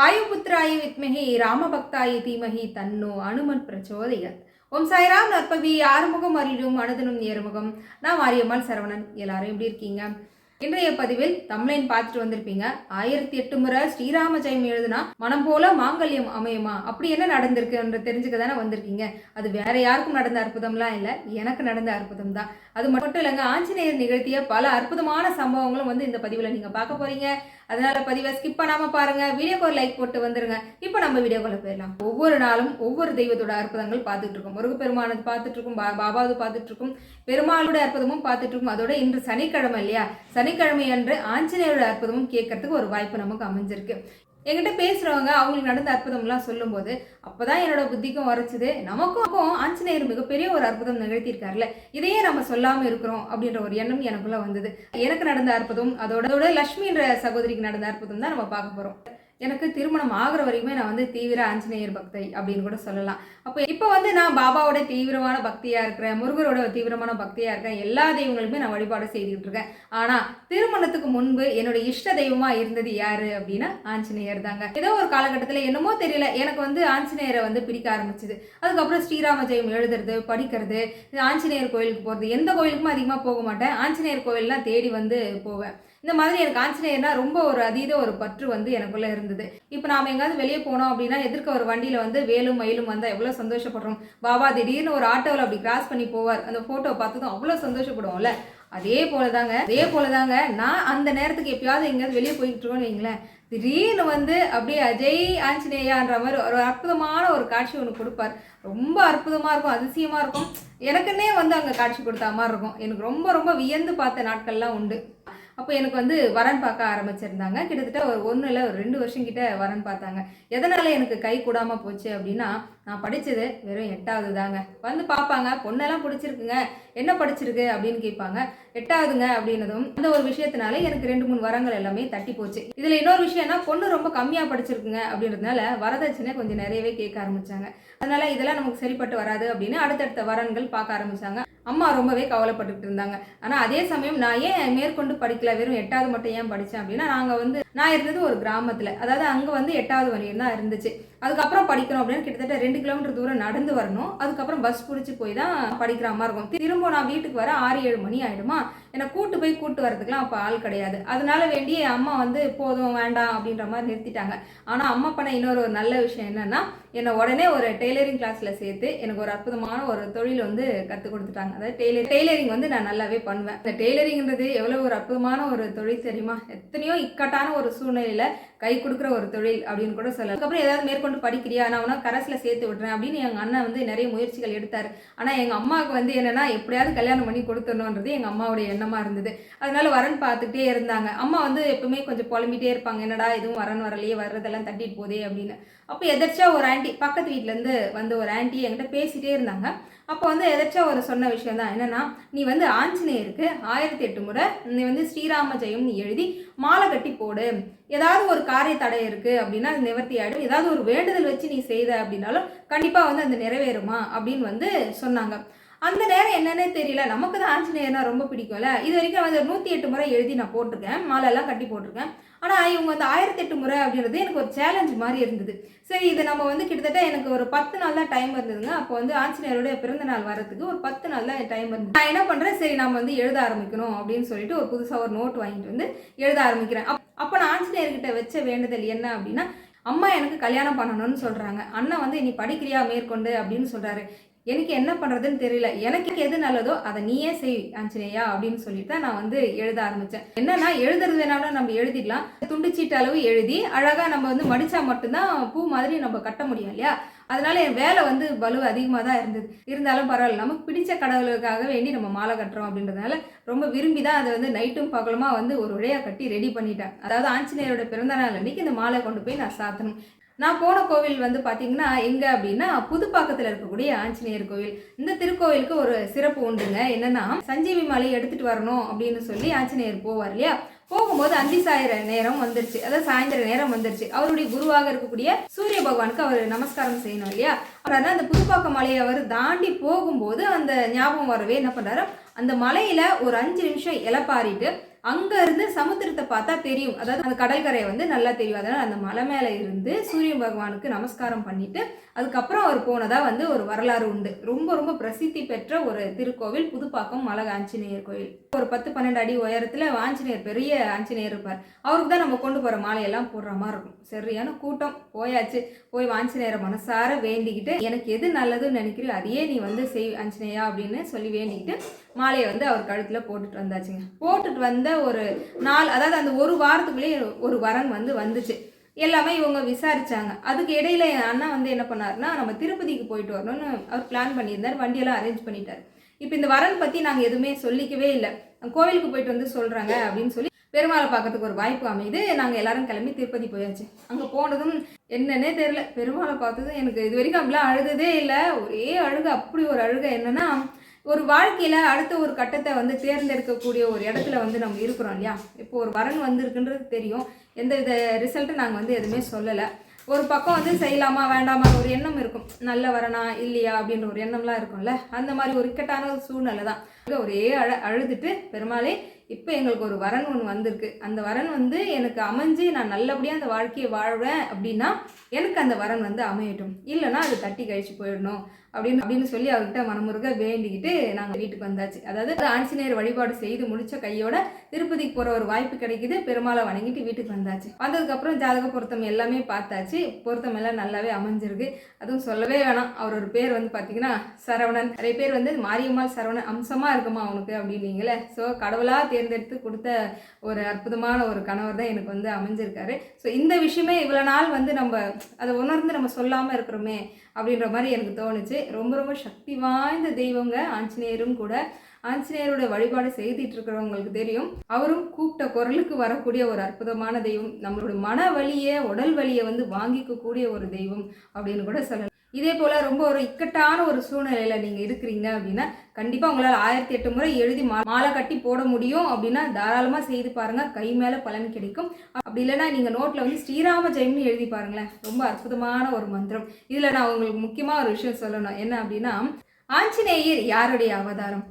வாயுபுத்திராய வித்மகி ராமபக்தாய தீமகி தன்னோ அனுமன் பிரச்சோதயத். ஓம் சாய்ராம் நற்பவி ஆறுமுகம் அறியும் அனுதனும் ஏறுமுகம் நான் மாரியம்மாள் சரவணன். எல்லாரும் எப்படி இருக்கீங்க? இன்றைய பதிவில் தமிழைன் பார்த்துட்டு வந்திருப்பீங்க. ஆயிரத்தி எட்டு முறை ஸ்ரீராம ஜெயம் எழுதுனா மனம் போல மாங்கல்யம் அமையுமா? அப்படி என்ன நடந்திருக்குன்ற தெரிஞ்சுக்க தானே வந்திருக்கீங்க. அது வேற யாருக்கும் நடந்த அற்புதம்லாம் இல்லை. எனக்கு நடந்த அற்புதம் தான் அது மட்டும் இல்லைங்க ஆஞ்சநேயர் நிகழ்த்திய பல அற்புதமான சம்பவங்களும் வந்து இந்த பதிவில் நீங்கள் பார்க்க போறீங்க. அதனால பதிவை ஸ்கிப் பண்ணாம பாருங்க. வீடியோக்கு ஒரு லைக் போட்டு வந்துருங்க. இப்போ நம்ம வீடியோக்குள்ள போயிடலாம். ஒவ்வொரு நாளும் ஒவ்வொரு தெய்வத்தோட அற்புதங்கள் பார்த்துட்டு இருக்கோம். முருகப்பெருமானது பார்த்துட்டு இருக்கும். பா- பாபாவது பார்த்துட்டு இருக்கும். பெருமாளோட அற்புதமும் பார்த்துட்டு இருக்கும். அதோட இன்று சனிக்கிழமை இல்லையா? சனிக்கிழமை அன்று ஆஞ்சநேயரோட அற்புதமும் கேட்கறதுக்கு ஒரு வாய்ப்பு நமக்கு அமைஞ்சிருக்கு. என்கிட்ட பேசுகிறவங்க அவங்களுக்கு நடந்த அற்புதம்லாம் சொல்லும்போது அப்போ தான் என்னோட புத்திக்கும் உரைச்சிது நமக்கும் ஆஞ்சநேயர் மிகப்பெரிய ஒரு அற்புதம் நிகழ்த்தியிருக்காருல்ல. இதையே நம்ம சொல்லாமல் இருக்கிறோம் அப்படின்ற ஒரு எண்ணம் எனக்குள்ளே வந்தது. எனக்கு நடந்த அற்புதம் அதோட லக்ஷ்மின்ற சகோதரிக்கு நடந்த அற்புதம் தான் நம்ம பார்க்க போகிறோம் எனக்கு திருமணம் ஆகுற வரைக்குமே நான் வந்து தீவிர ஆஞ்சநேயர் பக்தை அப்படின்னு கூட சொல்லலாம். அப்போ இப்போ வந்து நான் பாபாவோட தீவிரமான பக்தியாக இருக்கிறேன் முருகரோட தீவிரமான பக்தியாக இருக்கேன் எல்லா தெய்வங்களுமே நான் வழிபாடு செய்துக்கிட்டு இருக்கேன். ஆனால் திருமணத்துக்கு முன்பு என்னோட இஷ்ட தெய்வமாக இருந்தது யாரு அப்படின்னா ஆஞ்சநேயர் தாங்க. ஏதோ ஒரு காலகட்டத்தில் என்னமோ தெரியல எனக்கு வந்து ஆஞ்சநேயரை வந்து பிடிக்க ஆரம்பிச்சது. அதுக்கப்புறம் ஸ்ரீராம ஜெயம் எழுதுறது படிக்கிறது ஆஞ்சநேயர் கோயிலுக்கு போகிறது எந்த கோயிலுக்கும் அதிகமாக போக மாட்டேன். ஆஞ்சநேயர் கோயிலெலாம் தேடி வந்து போவேன். இந்த மாதிரி எனக்கு ஆஞ்சநேயர்னா ரொம்ப ஒரு அதீத ஒரு பற்று வந்து எனக்குள்ளே இருந்தது. இப்போ நாம் எங்காவது வெளியே போனோம் அப்படின்னா எதிர்க்க ஒரு வண்டியில் வந்து வேலும் மயிலும் வந்தால் எவ்வளோ சந்தோஷப்படுறோம். பாபா திடீர்னு ஒரு ஆட்டோவில் அப்படி கிராஸ் பண்ணி போவார். அந்த ஃபோட்டோ பார்த்ததும் அவ்வளோ சந்தோஷப்படுவோம்ல. அதே போலதாங்க அதே போலதாங்க. நான் அந்த நேரத்துக்கு எப்பயாவது எங்கேயாவது வெளியே போயிட்டு வைங்களேன். திடீர்னு வந்து அப்படியே அஜய் ஆஞ்சநேயான்ற மாதிரி ஒரு அற்புதமான ஒரு காட்சி ஒன்று கொடுப்பார். ரொம்ப அற்புதமாக இருக்கும் அதிசயமாக இருக்கும். எனக்குன்னே வந்து அங்கே காட்சி கொடுத்த மாதிரி இருக்கும். எனக்கு ரொம்ப ரொம்ப வியந்து பார்த்த நாட்கள்லாம் உண்டு. அப்போ எனக்கு வந்து வரன் பார்க்க ஆரம்பிச்சிருந்தாங்க. கிட்டத்தட்ட ஒரு ஒன்று இல்லை ஒரு ரெண்டு வருஷம் கிட்ட வரன் பார்த்தாங்க. எதனால் எனக்கு கை கூடாமல் போச்சு அப்படின்னா நான் படித்தது வெறும் எட்டாவது தாங்க. வந்து பார்ப்பாங்க பொண்ணெல்லாம் பிடிச்சிருக்குங்க. என்ன படிச்சிருக்கு? அப்படின்னு கேட்பாங்க. எட்டாவதுங்க அப்படின்னதும் அந்த ஒரு விஷயத்தினால எனக்கு ரெண்டு மூணு வரங்கள் எல்லாமே தட்டி போச்சு. இதில் இன்னொரு விஷயம்னா பொண்ணு ரொம்ப கம்மியாக படிச்சிருக்குங்க அப்படின்றதுனால வரதட்சணை கொஞ்சம் நிறையவே கேட்க ஆரம்பிச்சாங்க. அதனால இதெல்லாம் நமக்கு சரிப்பட்டு வராது அப்படின்னு அடுத்தடுத்த வரன்கள் பார்க்க ஆரம்பித்தாங்க அம்மா ரொம்பவே கவலைப்பட்டுட்டு இருந்தாங்க. ஆனால் அதே சமயம் நான் ஏன் மேற்கொண்டு படிக்கல? வெறும் எட்டாவது மட்டும் ஏன் படித்தேன் அப்படின்னா நாங்கள் வந்து நான் இருந்தது ஒரு கிராமத்தில். அதாவது அங்கே வந்து எட்டாவது வரையும் தான் இருந்துச்சு. அதுக்கப்புறம் படிக்கணும் அப்படின்னு கிட்டத்தட்ட ரெண்டு கிலோமீட்டர் தூரம் நடந்து வரணும். அதுக்கப்புறம் பஸ் பிடிச்சி போய் தான் படிக்கிற மாதிரி இருக்கும். திரும்ப நான் வீட்டுக்கு வர ஆறு ஏழு மணி ஆயிடுமா? என்னை கூட்டு போய் கூட்டு வரதுக்குலாம் அப்போ ஆள் கிடையாது. அதனால வேண்டி அம்மா வந்து போதும் வேண்டாம் அப்படின்ற மாதிரி நிறுத்திட்டாங்க. ஆனால் அம்மா பண்ண இன்னொரு ஒரு நல்ல விஷயம் என்னன்னா என்னை உடனே ஒரு டெய்லரிங் கிளாஸில் சேர்த்து எனக்கு ஒரு அற்புதமான ஒரு தொழில் வந்து கற்றுக் கொடுத்துட்டாங்க. அதாவது டெய்லர் டெய்லரிங் வந்து நான் நல்லாவே பண்ணுவேன். இந்த டெய்லரிங்கிறது எவ்வளோ ஒரு அற்புதமான ஒரு தொழில் தெரியுமா? எத்தனையோ இக்கட்டான ஒரு சூழ்நிலையில் கை கொடுக்குற ஒரு தொழில் அப்படின்னு கூட சொல்லலாம். அதுக்கப்புறம் ஏதாவது மேற்கொண்டு படிக்கிறியா? நான் உனக்கு கரஸில் சேர்த்து விட்றேன் அப்படின்னு எங்கள் அண்ணன் வந்து நிறைய முயற்சிகள் எடுத்தார். ஆனால் எங்கள் அம்மாவுக்கு வந்து என்னன்னா எப்படியாவது கல்யாணம் பண்ணி கொடுத்துடணுன்றது எங்கள் அம்மாவுடைய எண்ணமாக இருந்தது. அதனால வரன் பார்த்துக்கிட்டே இருந்தாங்க. அம்மா வந்து எப்பவுமே கொஞ்சம் புலம்பிட்டே இருப்பாங்க. என்னடா எதுவும் வரன் வரலையே வர்றதெல்லாம் தட்டிட்டு போதே அப்படின்னு. அப்போ எதாச்சா ஒரு ஆண்டி பக்கத்து வீட்டிலேருந்து வந்து ஒரு ஆண்டி என்கிட்ட பேசிகிட்டே இருந்தாங்க. அப்போ வந்து எதாச்சும் ஒரு சொன்ன விஷயம் தான் என்னன்னா நீ வந்து ஆஞ்சநேயருக்கு ஆயிரத்தி எட்டு முறை நீ வந்து ஸ்ரீராம ஜெயம் நீ எழுதி மாலை கட்டி போடு. ஏதாவது ஒரு காரிய தடை இருக்குது அப்படின்னா அது நிவர்த்தி ஆகிடும் ஏதாவது ஒரு வேண்டுதல் வச்சு நீ செய்த அப்படின்னாலும் கண்டிப்பாக வந்து அது நிறைவேறுமா அப்படின்னு வந்து சொன்னாங்க. அந்த நேரம் என்னன்னே தெரியல. நமக்கு தான் ஆஞ்சநேயர்னா ரொம்ப பிடிக்கும்ல. இது வரைக்கும் வந்து நூற்றி எட்டு முறை எழுதி நான் போட்டிருக்கேன். மாலை எல்லாம் கட்டி போட்டிருக்கேன். ஆனால் இவங்க வந்து ஆயிரத்தி எட்டு முறை அப்படின்றது எனக்கு ஒரு சேலஞ்ச் மாதிரி இருந்தது. சரி இது நம்ம வந்து கிட்டத்தட்ட எனக்கு ஒரு பத்து நாள் தான் டைம் இருந்ததுங்க. அப்போ வந்து ஆஞ்சநேயருடைய பிறந்த நாள் வரதுக்கு ஒரு பத்து நாள் தான் டைம் இருந்தது. நான் என்ன பண்ணுறேன் சரி நம்ம வந்து எழுத ஆரம்பிக்கணும் அப்படின்னு சொல்லிட்டு ஒரு புதுசாக ஒரு நோட் வாங்கிட்டு வந்து எழுத ஆரம்பிக்கிறேன். அப் அப்போ நான் ஆஞ்சநேயர்கிட்ட வச்ச வேண்டுதல் என்ன அப்படின்னா அம்மா எனக்கு கல்யாணம் பண்ணணும்னு சொல்கிறாங்க அண்ணன் வந்து நீ படிக்கிறியா மேற்கொண்டு? அப்படின்னு சொல்கிறாரு எனக்கு என்ன பண்ணுறதுன்னு தெரியல. எனக்கு எது நல்லதோ அதை நீயே செய் ஆஞ்சநேயா அப்படின்னு சொல்லிட்டு தான் நான் வந்து எழுத ஆரம்பித்தேன் என்னன்னா எழுதுறது வேணாலும் நம்ம எழுதிடலாம். துண்டுச்சீட்டு அளவு எழுதி அழகாக நம்ம வந்து மடித்தா மட்டும்தான் பூ மாதிரி நம்ம கட்ட முடியும் இல்லையா? அதனால என் வேலை வந்து வலு அதிகமாக தான் இருந்தது. இருந்தாலும் பரவாயில்ல நமக்கு பிடிச்ச கடவுளுக்காக வேண்டி நம்ம மாலை கட்டுறோம் அப்படின்றதுனால ரொம்ப விரும்பி தான் அதை வந்து நைட்டும் பகலுமா வந்து ஒரு உழையாக கட்டி ரெடி பண்ணிட்டேன். அதாவது ஆஞ்சநேயரோட பிறந்த நாள் அன்னைக்கு இந்த மாலை கொண்டு போய் நான் சாத்தணும். நான் போன கோவில் வந்து பார்த்தீங்கன்னா எங்கே அப்படின்னா புதுப்பாக்கத்தில் இருக்கக்கூடிய ஆஞ்சநேயர் கோவில். இந்த திருக்கோவிலுக்கு ஒரு சிறப்பு உண்டுங்க. என்னன்னா சஞ்சீவி மலையை எடுத்துட்டு வரணும் அப்படின்னு சொல்லி ஆஞ்சநேயர் போவார் இல்லையா? போகும்போது அந்தி சாயிர நேரம் வந்துருச்சு. அதாவது சாயந்தர நேரம் வந்துருச்சு. அவருடைய குருவாக இருக்கக்கூடிய சூரிய பகவானுக்கு அவர் நமஸ்காரம் செய்யணும் இல்லையா? அப்புறம் அந்த புதுப்பாக்க மலையை அவர் தாண்டி போகும்போது அந்த ஞாபகம் வரவே என்ன பண்ணுறாரு அந்த மலையில் ஒரு அஞ்சு நிமிஷம் இலப்பாரிட்டு அங்கேருந்து சமுத்திரத்தை பார்த்தா தெரியும். அதாவது அந்த கடற்கரை வந்து நல்லா தெரியும். அதனால் அந்த மலை மேலே இருந்து சூரிய பகவானுக்கு நமஸ்காரம் பண்ணிட்டு அதுக்கப்புறம் அவர் போனதாக வந்து ஒரு வரலாறு உண்டு. ரொம்ப ரொம்ப பிரசித்தி பெற்ற ஒரு திருக்கோவில் புதுப்பாக்கம் மலை ஆஞ்சநேயர் கோயில். ஒரு பத்து பன்னெண்டு அடி உயரத்தில் ஆஞ்சநேயர் பெரிய ஆஞ்சநேயர் இருப்பார். அவருக்கு தான் நம்ம கொண்டு போகிற மாலையெல்லாம் போடுற மாதிரி இருக்கும். சரியான கூட்டம். போயாச்சு. போய் ஆஞ்சநேயரை மனசார வேண்டிக்கிட்டு எனக்கு எது நல்லதுன்னு நினைக்கிறியோ அதையே நீ வந்து செய் அஞ்சனையா அப்படின்னு சொல்லி வேண்டிட்டு மாலையை வந்து அவர் கழுத்தில் போட்டுட்டு வந்தாச்சுங்க. போட்டுட்டு வந்த ஒரு நாள் அதாவது அந்த ஒரு வாரத்துக்குள்ளேயே ஒரு வரன் வந்து வந்துச்சு. எல்லாமே இவங்க விசாரிச்சாங்க. அதுக்கு இடையில என் அண்ணா வந்து என்ன பண்ணாருன்னா நம்ம திருப்பதிக்கு போயிட்டு வரணும்னு அவர் பிளான் பண்ணியிருந்தார். வண்டியெல்லாம் அரேஞ்ச் பண்ணிட்டார். இப்போ இந்த வரன் பற்றி நாங்கள் எதுவுமே சொல்லிக்கவே இல்லை. கோவிலுக்கு போயிட்டு வந்து சொல்கிறாங்க அப்படின்னு சொல்லி பெருமாளை பார்க்கறதுக்கு ஒரு வாய்ப்பு அமையுது. நாங்கள் எல்லாரும் கிளம்பி திருப்பதி போயாச்சு. அங்கே போனதும் என்னன்னே தெரில பெருமாளை பார்த்ததும் எனக்கு இது வரைக்கும் அப்படிலாம் அழுததே இல்லை. ஒரே அழுகை அப்படி ஒரு அழுகை என்னென்னா ஒரு வாழ்க்கையில் அடுத்த ஒரு கட்டத்தை வந்து தேர்ந்தெடுக்கக்கூடிய ஒரு இடத்துல வந்து நம்ம இருக்கிறோம் இல்லையா? இப்போ ஒரு வரன் வந்திருக்குன்றது தெரியும். எந்த வித ரிசல்ட்டும் நாங்கள் வந்து எதுவுமே சொல்லலை. ஒரு பக்கம் வந்து செய்யலாமா வேண்டாமா ஒரு எண்ணம் இருக்கும். நல்ல வரனா இல்லையா அப்படின்ற ஒரு எண்ணம்லாம் இருக்கும்ல. அந்த மாதிரி ஒரு இக்கட்டான ஒரு சூழ்நிலை தான் ஒரே அழ அழுதுட்டு பெருமாளே இப்போ எங்களுக்கு ஒரு வரன் ஒன்று வந்திருக்கு. அந்த வரன் வந்து எனக்கு அமைஞ்சு நான் நல்லபடியாக அந்த வாழ்க்கையை வாழ்வேன் அப்படின்னா எனக்கு அந்த வரன் வந்து அமையட்டும். இல்லைன்னா அது தட்டி கழிச்சு போயிடணும். அப்படின்னு அப்படின்னு சொல்லி அவர்கிட்ட மனமுருக வேண்டிக்கிட்டு நாங்கள் வீட்டுக்கு வந்தாச்சு. அதாவது ஆஞ்சநேயர் வழிபாடு செய்து முடிச்ச கையோட திருப்பதிக்கு போகிற ஒரு வாய்ப்பு கிடைக்குது. பெருமாளை வணங்கிட்டு வீட்டுக்கு வந்தாச்சு. வந்ததுக்கப்புறம் ஜாதக பொருத்தம் எல்லாமே பார்த்தாச்சு. பொருத்தம் எல்லாம் நல்லாவே அமைஞ்சிருக்கு. அதுவும் சொல்லவே வேணாம். அவரோட பேர் வந்து பார்த்தீங்கன்னா சரவணன். நிறைய பேர் வந்து மாரியம்மாள் சரவணன் அம்சமாக இருக்குமா அவனுக்கு அப்படின்னீங்களே ஸோ கடவுளாக தேர்ந்தெடுத்து கொடுத்த ஒரு அற்புதமான ஒரு கணவர் தான் எனக்கு வந்து அமைஞ்சிருக்காரு. ஸோ இந்த விஷயமே இவ்வளோ நாள் வந்து நம்ம அதை உணர்ந்து நம்ம சொல்லாமல் இருக்கிறோமே அப்படின்ற மாதிரி எனக்கு தோணுச்சு. ரொம்ப ரொம்ப சக்தி வாய்ந்த தெய்வங்க ஆஞ்சநேயரும் கூட. ஆஞ்சநேயரோட வழிபாடு செய்துட்டு இருக்கிறவங்களுக்கு தெரியும். அவரும் கூப்பிட்ட குரலுக்கு வரக்கூடிய ஒரு அற்புதமான தெய்வம். நம்மளோட மன வலியை உடல் வலியை வந்து வாங்கிக்கக்கூடிய ஒரு தெய்வம் அப்படின்னு கூட சொல்லலாம். இதே போல் ரொம்ப ஒரு இக்கட்டான ஒரு சூழ்நிலையில் நீங்கள் இருக்கிறீங்க அப்படின்னா கண்டிப்பாக உங்களால் ஆயிரத்தி எட்டு முறை எழுதி மா மாலை கட்டி போட முடியும் அப்படின்னா தாராளமாக செய்து பாருங்கள் கை மேலே பலன் கிடைக்கும். அப்படி இல்லைன்னா நீங்கள் நோட்டில் வந்து ஸ்ரீராம ஜெயம்னு எழுதி பாருங்களேன். ரொம்ப அற்புதமான ஒரு மந்திரம். இதில் நான் உங்களுக்கு முக்கியமாக ஒரு விஷயம் சொல்லணும். என்ன அப்படின்னா ஆஞ்சநேயர் யாருடைய அவதாரம்?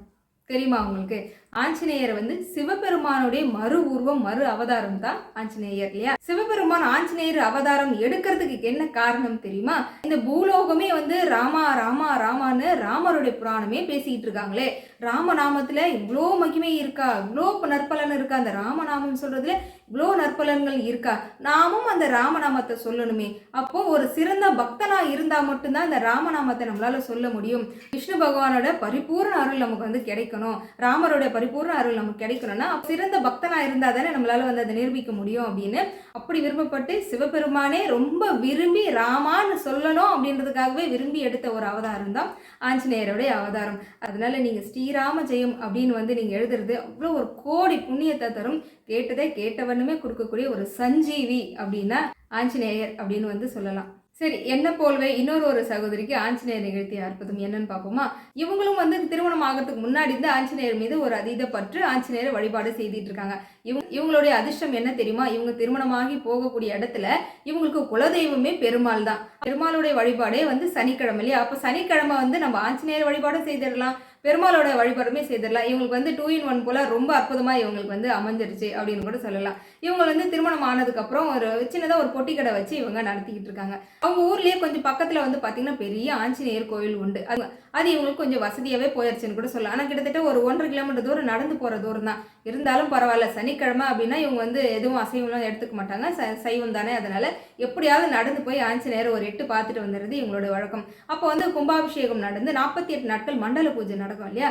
தெரியுமா உங்களுக்கு? ஆஞ்சநேயர் வந்து சிவபெருமானுடைய மறு உருவம் மறு அவதாரம் தான் ஆஞ்சநேயர் இல்லையா? சிவபெருமான் ஆஞ்சநேயர் அவதாரம் எடுக்கிறதுக்கு என்ன காரணம் தெரியுமா? இந்த பூலோகமே வந்து ராமா ராமா ராமான்னு ராமருடைய புராணமே பேசிக்கிட்டு இருக்காங்களே. ராமநாமத்துல இவ்வளோ மகிமை இருக்கா? இவ்வளோ நற்பலன் இருக்கா? அந்த ராமநாமம் சொல்றதுல இவ்வளோ நற்பலன்கள் இருக்கா? நாமும் அந்த ராமநாமத்தை சொல்லணுமே. அப்போ ஒரு சிறந்த பக்தனா இருந்தா மட்டும்தான் அந்த ராமநாமத்தை நம்மளால சொல்ல முடியும். விஷ்ணு பகவானோட பரிபூர்ண அருள் நமக்கு வந்து கிடைக்கணும். ராமருடைய பரிபூர்ண அருள் நமக்கு கிடைக்கணும்னா சிறந்த பக்தனாக இருந்தால் தானே நம்மளால் வந்து அதை நிரூபிக்க முடியும் அப்படின்னு அப்படி விரும்பப்பட்டு சிவபெருமானே ரொம்ப விரும்பி ராமான்னு சொல்லணும் அப்படின்றதுக்காகவே விரும்பி எடுத்த ஒரு அவதாரம் தான் ஆஞ்சநேயருடைய அவதாரம். அதனால நீங்கள் ஸ்ரீராம ஜெயம் அப்படின்னு வந்து நீங்கள் எழுதுறது அவ்வளோ ஒரு கோடி புண்ணியத்தை தரும். கேட்டதே கேட்டவனுமே கொடுக்கக்கூடிய ஒரு சஞ்சீவி அப்படின்னா ஆஞ்சநேயர் அப்படின்னு வந்து சொல்லலாம். சரி என்ன போலவே? இன்னொரு ஒரு சகோதரிக்கு ஆஞ்சநேயர் நிகழ்த்திய அற்புதம் என்னன்னு பார்ப்போமா? இவங்களும் வந்து திருமணம் ஆகிறதுக்கு முன்னாடி இருந்து ஆஞ்சநேயர் மீது ஒரு அதீத பற்று ஆஞ்சநேயர் வழிபாடு செய்துட்டு இருக்காங்க. இவங்க இவங்களுடைய அதிர்ஷ்டம் என்ன தெரியுமா? இவங்க திருமணமாகி போகக்கூடிய இடத்துல இவங்களுக்கு குலதெய்வமே பெருமாள் தான். பெருமாளுடைய வழிபாடே வந்து சனிக்கிழமை இல்லையா அப்போ சனிக்கிழமை வந்து நம்ம ஆஞ்சநேயர் வழிபாடும் செய்திடலாம். பெருமாளோட வழிபாடுமே செய்திடலாம். இவங்களுக்கு வந்து டூ இன் ஒன் போல் ரொம்ப அற்புதமாக இவங்களுக்கு வந்து அமைஞ்சிருச்சு அப்படின்னு கூட சொல்லலாம். இவங்க வந்து திருமணம் ஆனதுக்கப்புறம் ஒரு சின்னதாக ஒரு பொட்டி கடை வச்சு இவங்க நடத்திக்கிட்டு இருக்காங்க. அவங்க ஊர்லேயே கொஞ்சம் பக்கத்தில் வந்து பார்த்தீங்கன்னா பெரிய ஆஞ்சநேயர் கோயில் உண்டு. அது அது இவங்களுக்கு கொஞ்சம் வசதியாகவே போயிடுச்சுன்னு கூட சொல்லலாம். ஆனால் கிட்டத்தட்ட ஒரு ஒன்றரை கிலோமீட்டர் தூரம் நடந்து போகிற தூரம் தான். இருந்தாலும் பரவாயில்ல சனிக்கிழமை அப்படின்னா இவங்க வந்து எதுவும் அசைவம்லாம் எடுத்துக்க மாட்டாங்க. ச சைவம் தானே அதனால் எப்படியாவது நடந்து போய் ஆஞ்சநேயர் ஒரு எட்டு பார்த்துட்டு வந்துடுறது இவங்களோட வழக்கம். அப்போ வந்து கும்பாபிஷேகம் நடந்து நாற்பத்தி எட்டு நாட்கள் மண்டல பூஜை நடக்கும் இல்லையா?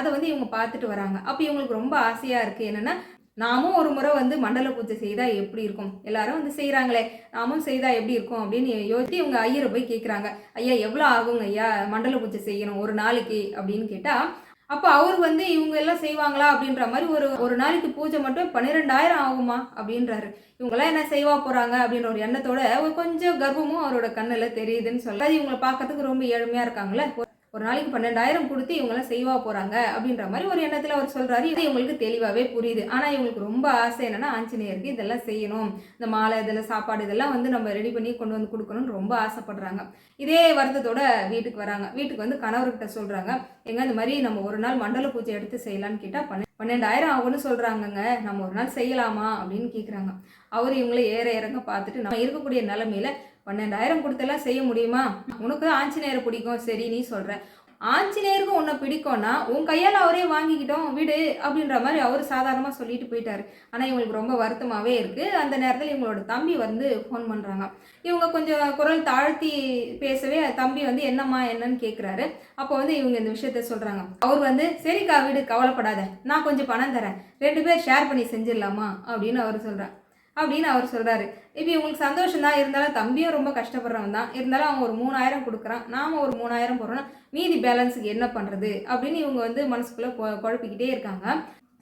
அதை வந்து இவங்க பார்த்துட்டு வராங்க. அப்போ இவங்களுக்கு ரொம்ப ஆசையாக இருக்குது என்னென்னா நாமும் ஒரு முறை வந்து மண்டல பூஜை செய்தால் எப்படி இருக்கும்? எல்லாரும் வந்து செய்கிறாங்களே நாமும் செய்தால் எப்படி இருக்கும் அப்படின்னு யோசிச்சு இவங்க ஐயரை போய் கேட்குறாங்க ஐயா எவ்வளோ ஆகுங்க ஐயா மண்டல பூஜை செய்யணும் ஒரு நாளைக்கு அப்படின்னு கேட்டால் அப்போ அவர் வந்து இவங்க எல்லாம் செய்வாங்களா அப்படின்ற மாதிரி ஒரு ஒரு நாளைக்கு பூஜை மட்டும் பன்னிரெண்டாயிரம் ஆகுமா அப்படின்றாரு. இவங்கெல்லாம் என்ன செய்வா போகிறாங்க அப்படின்ற ஒரு எண்ணத்தோட கொஞ்சம் கர்வமும் அவரோட கண்ணில் தெரியுதுன்னு சொல்லி இவங்களை பார்க்கறதுக்கு ரொம்ப ஏழ்மையாக இருக்காங்களே ஒரு நாளைக்கு பன்னெண்டாயிரம் கொடுத்து இவங்கெல்லாம் செய்வா போகிறாங்க அப்படின்ற மாதிரி ஒரு எண்ணத்தில் அவர் சொல்கிறாரு இது இவங்களுக்கு தெளிவாகவே புரியுது. ஆனால் இவங்களுக்கு ரொம்ப ஆசை என்னென்னா ஆஞ்சநேயருக்கு இதெல்லாம் செய்யணும். இந்த மாலை இதெல்லாம் சாப்பாடு இதெல்லாம் வந்து நம்ம ரெடி பண்ணி கொண்டு வந்து கொடுக்கணும்னு ரொம்ப ஆசைப்படுறாங்க. இதே வருத்தத்தோட வீட்டுக்கு வராங்க. வீட்டுக்கு வந்து கணவர்கிட்ட சொல்கிறாங்க எங்க இந்த மாதிரி நம்ம ஒரு நாள் மண்டல பூஜை எடுத்து செய்யலான்னு கேட்டால் பண்ண பன்னெண்டாயிரம் ஆகும்னு சொல்கிறாங்கங்க நம்ம ஒரு நாள் செய்யலாமா? அப்படின்னு கேட்குறாங்க அவர் இவங்களை ஏற இறங்க பார்த்துட்டு நம்ம இருக்கக்கூடிய நிலமையில பன்னெண்டாயிரம் கொடுத்தெல்லாம் செய்ய முடியுமா? உனக்கு தான் ஆஞ்சநேயரை பிடிக்கும். சரி நீ சொல்கிற ஆஞ்சநேயருக்கும் உன்னை பிடிக்கும்னா உன் கையால் அவரே வாங்கிக்கிட்டோம் விடு அப்படின்ற மாதிரி அவர் சாதாரணமாக சொல்லிட்டு போயிட்டாரு. ஆனால் இவங்களுக்கு ரொம்ப வருத்தமாகவே இருக்குது அந்த நேரத்தில் இவங்களோட தம்பி வந்து ஃபோன் பண்ணுறாங்க இவங்க கொஞ்சம் குரல் தாழ்த்தி பேசவே தம்பி வந்து என்னம்மா என்னன்னு கேட்குறாரு அப்போ வந்து இவங்க இந்த விஷயத்த சொல்கிறாங்க அவர் வந்து சரிக்கா வீடு கவலைப்படாத. நான் கொஞ்சம் பணம் தரேன். ரெண்டு பேர் ஷேர் பண்ணி செஞ்சிடலாமா? அப்படின்னு அவர் சொல்கிறார் அப்படின்னு அவர் சொல்கிறாரு இப்போ இவங்களுக்கு சந்தோஷம் தான். இருந்தாலும் தம்பியும் ரொம்ப கஷ்டப்படுறவன் தான். இருந்தாலும் அவன் ஒரு மூணாயிரம் கொடுக்குறான். நாம் ஒரு மூணாயிரம் போடுறோன்னா மீதி பேலன்ஸுக்கு என்ன பண்ணுறது அப்படின்னு இவங்க வந்து மனசுக்குள்ளே குழப்பிக்கிட்டே இருக்காங்க.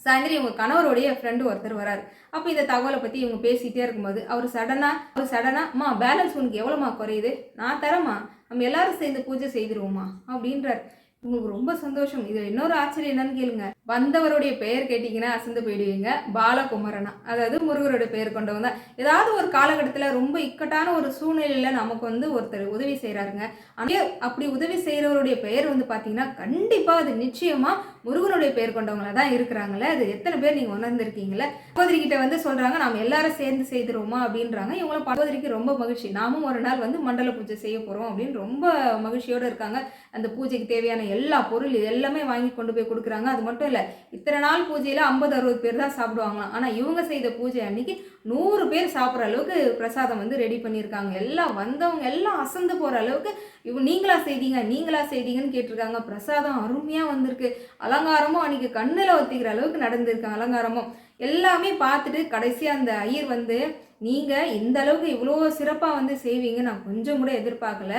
சாயந்தரம் இவங்க கணவருடைய ஃப்ரெண்டு ஒருத்தர் வராரு. அப்போ இந்த தகவலை பற்றி இவங்க பேசிகிட்டே இருக்கும்போது அவர் சடனாக அவர் சடனாக அம்மா பேலன்ஸ் உனக்கு எவ்வளோமா குறையுது? நான் தரேம்மா. நம்ம எல்லாரும் சேர்ந்து பூஜை செய்திருவோமா அப்படின்றார். உங்களுக்கு ரொம்ப சந்தோஷம். இது இன்னொரு ஆச்சரியம் என்னன்னு கேளுங்க. வந்தவருடைய பெயர் கேட்டிங்கன்னா அசந்து போயிடுவீங்க. பாலகுமரனா. அதாவது முருகருடைய பெயர் கொண்டவங்க தான். ஏதாவது ஒரு காலகட்டத்தில் ரொம்ப இக்கட்டான ஒரு சூழ்நிலையில் நமக்கு வந்து ஒருத்தர் உதவி செய்கிறாருங்க ஆனால் அப்படி உதவி செய்கிறவருடைய பெயர் வந்து பார்த்தீங்கன்னா கண்டிப்பாக அது நிச்சயமாக முருகனுடைய பெயர் கொண்டவங்கள தான் இருக்கிறாங்களே அது எத்தனை பேர் நீங்கள் உணர்ந்திருக்கீங்களே சகோதரி கிட்ட வந்து சொல்கிறாங்க நாம் எல்லாரும் சேர்ந்து செய்திருவோமா? அப்படின்றாங்க. இவங்கள சகோதரிக்கு ரொம்ப மகிழ்ச்சி. நாமும் ஒரு நாள் வந்து மண்டல பூஜை செய்ய போகிறோம் அப்படின்னு ரொம்ப மகிழ்ச்சியோடு இருக்காங்க. அந்த பூஜைக்கு தேவையான எல்லா பொருள் எல்லாமே வாங்கி கொண்டு போய் கொடுக்குறாங்க. அது மட்டும் இல்லை இத்தனை நாள் பூஜையில் ஐம்பது அறுபது பேர் தான் சாப்பிடுவாங்களாம். ஆனால் இவங்க செய்த பூஜை அன்னைக்கு நூறு பேர் சாப்பிட்ற அளவுக்கு பிரசாதம் வந்து ரெடி பண்ணியிருக்காங்க. எல்லாம் வந்தவங்க எல்லாம் அசந்து போகிற அளவுக்கு இவங்க நீங்களா செய்தீங்க நீங்களா செய்தீங்கன்னு கேட்டிருக்காங்க. பிரசாதம் அருமையாக வந்திருக்கு. அலங்காரமும் அன்னைக்கு கண்ணில் ஒத்திக்கிற அளவுக்கு நடந்திருக்காங்க அலங்காரமும். எல்லாமே பார்த்துட்டு கடைசியாக அந்த ஐயர் வந்து நீங்கள் இந்த அளவுக்கு இவ்வளோ சிறப்பாக வந்து செய்வீங்க நான் கொஞ்சம் கூட எதிர்பார்க்கல.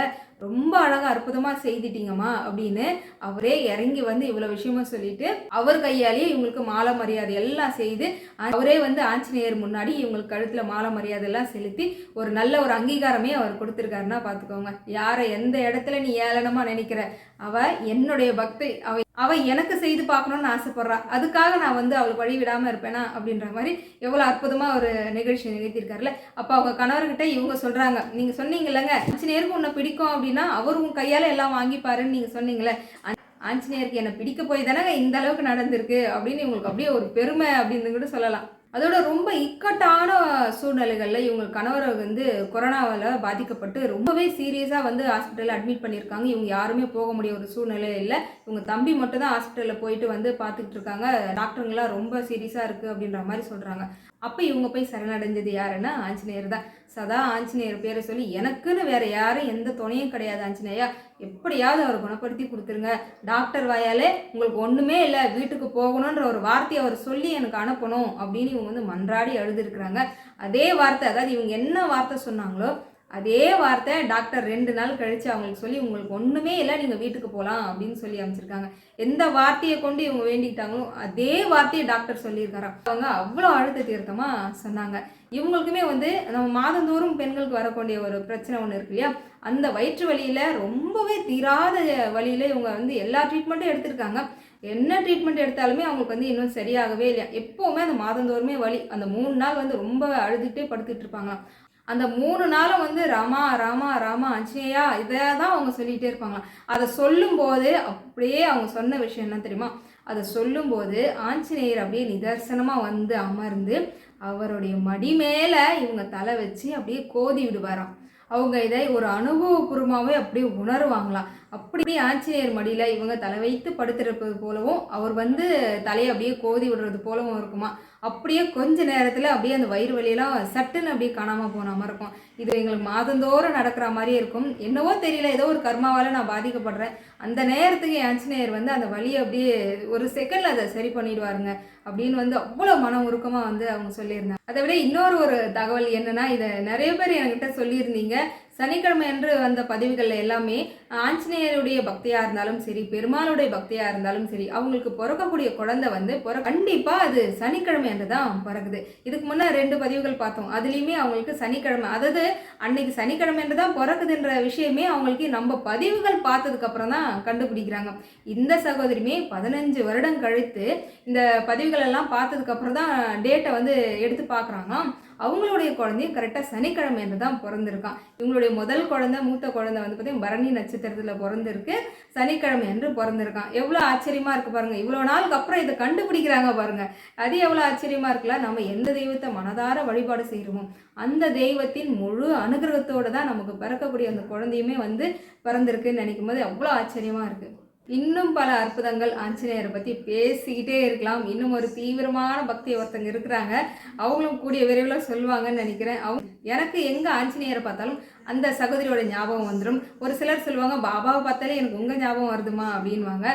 ரொம்ப அழகாக அற்புதமாக செய்துட்டீங்கம்மா அப்படின்னு அவரே இறங்கி வந்து இவ்வளோ விஷயமா சொல்லிட்டு அவர் கையாலேயே இவங்களுக்கு மாலை மரியாதை எல்லாம் செய்து அவரே வந்து ஆஞ்சநேயர் முன்னாடி இவங்களுக்கு கழுத்தில் மாலை மரியாதை எல்லாம் செலுத்தி ஒரு நல்ல ஒரு அங்கீகாரமே அவர் கொடுத்துருக்காருன்னா பார்த்துக்கோங்க. யாரை எந்த இடத்துல நீ ஏளனமாக நினைக்கிற? அவ என்னுடைய பக்தி அவ அவ எனக்கு செய்து பார்க்கணும்னு ஆசைப்படுறா. அதுக்காக நான் வந்து அவளுக்கு வழி விடாமல் இருப்பேனா அப்படின்ற மாதிரி எவ்வளோ அற்புதமாக ஒரு நிகழ்ச்சி நிகழ்த்தியிருக்காருல்ல. அப்போ அவங்க கணவர்கிட்ட இவங்க சொல்கிறாங்க நீங்கள் சொன்னீங்கல்லங்க ஆஞ்சநேயருக்கு உன்னை பிடிக்கும் அப்படின்னா அவர் உன் கையால் எல்லாம் வாங்கிப்பாருன்னு நீங்கள் சொன்னீங்களே ஆஞ்சநேயருக்கு என்னை பிடிக்க போய் தானே இந்த அளவுக்கு நடந்திருக்கு அப்படின்னு இவங்களுக்கு அப்படியே ஒரு பெருமை அப்படின்னு கூட சொல்லலாம். அதோட ரொம்ப இக்கட்டான சூழ்நிலைகளில் இவங்க கணவர் வந்து கொரோனாவில் பாதிக்கப்பட்டு ரொம்பவே சீரியஸாக வந்து ஹாஸ்பிட்டலில் அட்மிட் பண்ணியிருக்காங்க. இவங்க யாருமே போக முடிய ஒரு சூழ்நிலை இல்லை. இவங்க தம்பி மட்டும் தான் ஹாஸ்பிட்டலில் போயிட்டு வந்து பார்த்துக்கிட்டு இருக்காங்க. டாக்டருங்களாம் ரொம்ப சீரியஸாக இருக்குது அப்படின்ற மாதிரி சொல்கிறாங்க அப்போ இவங்க போய் சரணடைஞ்சது யாருன்னா ஆஞ்சநேயர் தான். சதா ஆஞ்சநேயர் பேரை சொல்லி எனக்குன்னு வேற யாரும் எந்த துணையும் கிடையாது ஆஞ்சநேயா. எப்படியாவது அவரை குணப்படுத்தி கொடுத்துருங்க. டாக்டர் வாயாலே உங்களுக்கு ஒன்றுமே இல்லை வீட்டுக்கு போகணுன்ற ஒரு வார்த்தையை அவர் சொல்லி எனக்கு அனுப்பணும் அப்படின்னு இவங்க வந்து மன்றாடி எழுதியிருக்கிறாங்க அதே வார்த்தை அதாவது இவங்க என்ன வார்த்தை சொன்னாங்களோ அதே வார்த்தை டாக்டர் ரெண்டு நாள் கழித்து அவங்களுக்கு சொல்லி உங்களுக்கு ஒன்றுமே இல்லை நீங்கள் வீட்டுக்கு போகலாம் அப்படின்னு சொல்லி அமைச்சிருக்காங்க எந்த வார்த்தையை கொண்டு இவங்க வேண்டிக்கிட்டாங்களோ அதே வார்த்தையை டாக்டர் சொல்லியிருக்காராம். அவங்க அவ்வளோ அழுத்த தீர்த்தமாக சொன்னாங்க. இவங்களுக்குமே வந்து நம்ம மாதந்தோறும் பெண்களுக்கு வரக்கூடிய ஒரு பிரச்சனை ஒன்று இருக்கு இல்லையா? அந்த வயிற்று வலியில் ரொம்பவே தீராத வழியில் இவங்க வந்து எல்லா ட்ரீட்மெண்ட்டும் எடுத்திருக்காங்க. என்ன ட்ரீட்மெண்ட் எடுத்தாலுமே அவங்களுக்கு வந்து இன்னும் சரியாகவே இல்லையா எப்போவுமே அந்த மாதந்தோறுமே வலி அந்த மூணு நாள் வந்து ரொம்ப அழுதுகிட்டே படுத்துட்டு இருப்பாங்களாம். அந்த மூணு நாளும் வந்து ராமா ராமா ராமா அஜயா இதை தான் அவங்க சொல்லிகிட்டே இருப்பாங்களாம். அதை சொல்லும்போது அப்படியே அவங்க சொன்ன விஷயம் என்ன தெரியுமா? அதை சொல்லும்போது ஆஞ்சநேயர் அப்படியே நிதர்சனமாக வந்து அமர்ந்து அவருடைய மடி மேலே இவங்க தலை வச்சு அப்படியே கோதி விடுவாராம். அவங்க இதை ஒரு அனுபவபூர்வமாகவே அப்படியே உணருவாங்களாம். அப்படி ஆஞ்சநேயர் மடியில் இவங்க தலை வைத்து படுத்திருப்பது போலவும் அவர் வந்து தலையை அப்படியே கோதி விடுறது போலவும் இருக்குமா? அப்படியே கொஞ்ச நேரத்தில் அப்படியே அந்த வயிறு வலியெல்லாம் சட்டுன்னு அப்படியே காணாமல் போன மாதிரி இருக்கும். இது எங்களுக்கு மாதந்தோறும் நடக்கிற மாதிரியே இருக்கும். என்னவோ தெரியல ஏதோ ஒரு கர்மாவால் நான் பாதிக்கப்படுறேன். அந்த நேரத்துக்கு ஆஞ்சநேயர் வந்து அந்த வலியை அப்படியே ஒரு செகண்டில் அதை சரி பண்ணிடுவாருங்க அப்படின்னு வந்து அவ்வளோ மன உருக்கமாக வந்து அவங்க சொல்லியிருந்தாங்க. அதை விட இன்னொரு ஒரு தகவல் என்னென்னா இதை நிறைய பேர் என்கிட்ட சொல்லியிருந்தீங்க. சனிக்கிழமை என்று வந்த பதிவுகள் எல்லாமே ஆஞ்சநேயருடைய பக்தியாக இருந்தாலும் சரி பெருமாளுடைய பக்தியாக இருந்தாலும் சரி அவங்களுக்கு பிறக்கக்கூடிய குழந்தை வந்து பிற கண்டிப்பாக அது சனிக்கிழமை என்று தான் பிறகுது இதுக்கு முன்னே ரெண்டு பதிவுகள் பார்த்தோம். அதுலேயுமே அவங்களுக்கு சனிக்கிழமை அதாவது அன்னைக்கு சனிக்கிழமை என்று தான் பிறக்குதுன்ற விஷயமே அவங்களுக்கு நம்ம பதிவுகள் பார்த்ததுக்கப்புறம் தான் கண்டுபிடிக்கிறாங்க. இந்த சகோதரியுமே பதினஞ்சு வருடம் கழித்து இந்த பதிவுகள் எல்லாம் பார்த்ததுக்கப்புறம் தான் டேட்டை வந்து எடுத்து பார்க்குறாங்க அவங்களுடைய குழந்தையும் கரெக்டாக சனிக்கிழமை என்று தான் பிறந்திருக்கான். இவங்களுடைய முதல் குழந்தை மூத்த குழந்தை வந்து பார்த்தீங்கன்னா பரணி நட்சத்திரத்தில் பிறந்திருக்கு. சனிக்கிழமை என்று பிறந்திருக்கான். எவ்வளோ ஆச்சரியமாக இருக்குது பாருங்கள் இவ்வளோ நாளுக்கு அப்புறம் இதை கண்டுபிடிக்கிறாங்க பாருங்கள் அது எவ்வளோ ஆச்சரியமாக இருக்குல்ல? நம்ம எந்த தெய்வத்தை மனதார வழிபாடு செய்கிறோமோ அந்த தெய்வத்தின் முழு அனுகிரகத்தோடு தான் நமக்கு பிறக்கக்கூடிய அந்த குழந்தையுமே வந்து பிறந்திருக்குன்னு நினைக்கும் போது அவ்வளோ ஆச்சரியமாக இருக்குது இன்னும் பல அற்புதங்கள் ஆஞ்சநேயரை பற்றி பேசிக்கிட்டே இருக்கலாம். இன்னும் ஒரு தீவிரமான பக்தி ஒருத்தங்க இருக்கிறாங்க. அவங்களும் கூடிய விரைவில் சொல்லுவாங்கன்னு நினைக்கிறேன். அவங்க எனக்கு எங்கே ஆஞ்சநேயரை பார்த்தாலும் அந்த சகோதரியோட ஞாபகம் வந்துடும் ஒரு சிலர் சொல்லுவாங்க பாபாவை பார்த்தாலே எனக்கு உங்கள் ஞாபகம் வருதுமா? அப்படின்வாங்க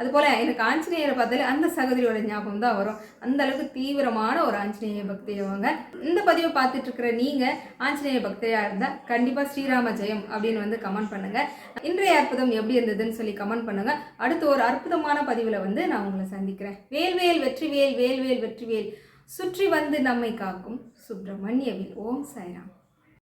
அதுபோல் எனக்கு ஆஞ்சநேயரை பார்த்தாலே அந்த சகோதரியோட ஞாபகம் தான் வரும். அந்த அளவுக்கு தீவிரமான ஒரு ஆஞ்சநேய பக்தியவங்க இந்த பதிவை பார்த்துட்டு இருக்கிற நீங்கள் ஆஞ்சநேய பக்தியாக இருந்தால் கண்டிப்பாக ஸ்ரீராம ஜெயம் அப்படின்னு வந்து கமெண்ட் பண்ணுங்கள் இன்றைய அற்புதம் எப்படி இருந்ததுன்னு சொல்லி கமெண்ட் பண்ணுங்கள் அடுத்து ஒரு அற்புதமான பதிவில் வந்து நான் உங்களை சந்திக்கிறேன். வேல்வேல் வெற்றிவேல் வேல்வேல் வெற்றிவேல் சுற்றி வந்து நம்மை காக்கும் சுப்பிரமணியவில் ஓம் சாய்ராம்.